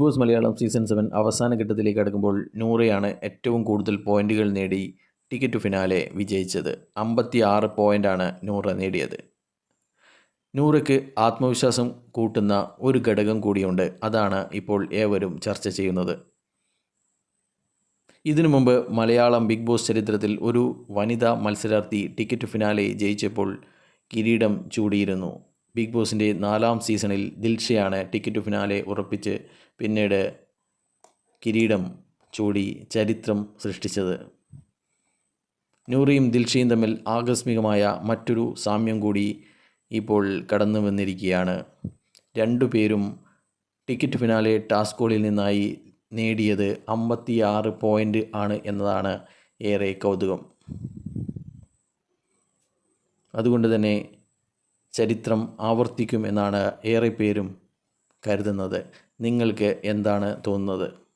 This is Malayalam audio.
ബോസ് മലയാളം സീസൺ സെവൻ അവസാന ഘട്ടത്തിലേക്ക് കടക്കുമ്പോൾ നൂറയാണ് ഏറ്റവും കൂടുതൽ പോയിന്റുകൾ നേടി ടിക്കറ്റ് ഫിനാലെ വിജയിച്ചത്. അമ്പത്തി ആറ് പോയിന്റാണ് നൂറ നേടിയത്. നൂറയ്ക്ക് ആത്മവിശ്വാസം കൂട്ടുന്ന ഒരു ഘടകം കൂടിയുണ്ട്. അതാണ് ഇപ്പോൾ ഏവരും ചർച്ച ചെയ്യുന്നത്. ഇതിനു മുമ്പ് മലയാളം ബിഗ് ബോസ് ചരിത്രത്തിൽ ഒരു വനിതാ മത്സരാർത്ഥി ടിക്കറ്റ് ഫിനാലെ ജയിച്ചപ്പോൾ കിരീടം ചൂടിയിരുന്നു. ബിഗ് ബോസിന്റെ നാലാം സീസണിൽ ദിൽഷയാണ് ടിക്കറ്റ് ഫിനാലെ ഉറപ്പിച്ച് പിന്നീട് കിരീടം ചൂടി ചരിത്രം സൃഷ്ടിച്ചത്. നൂറിയും ദിൽഷയും തമ്മിൽ ആകസ്മികമായ മറ്റൊരു സാമ്യം കൂടി ഇപ്പോൾ കടന്നു വന്നിരിക്കുകയാണ്. രണ്ടു പേരും ടിക്കറ്റ് ഫിനാലെ ടാസ്കോളിൽ നിന്നായി നേടിയത് അമ്പത്തിയാറ് പോയിന്റ് ആണ് എന്നതാണ് ഏറെ കൗതുകം. അതുകൊണ്ട് തന്നെ ചരിത്രം ആവർത്തിക്കും എന്നാണ് ഏറെ പേരും കരുതുന്നത്. നിങ്ങൾക്ക് എന്താണ് തോന്നുന്നത്?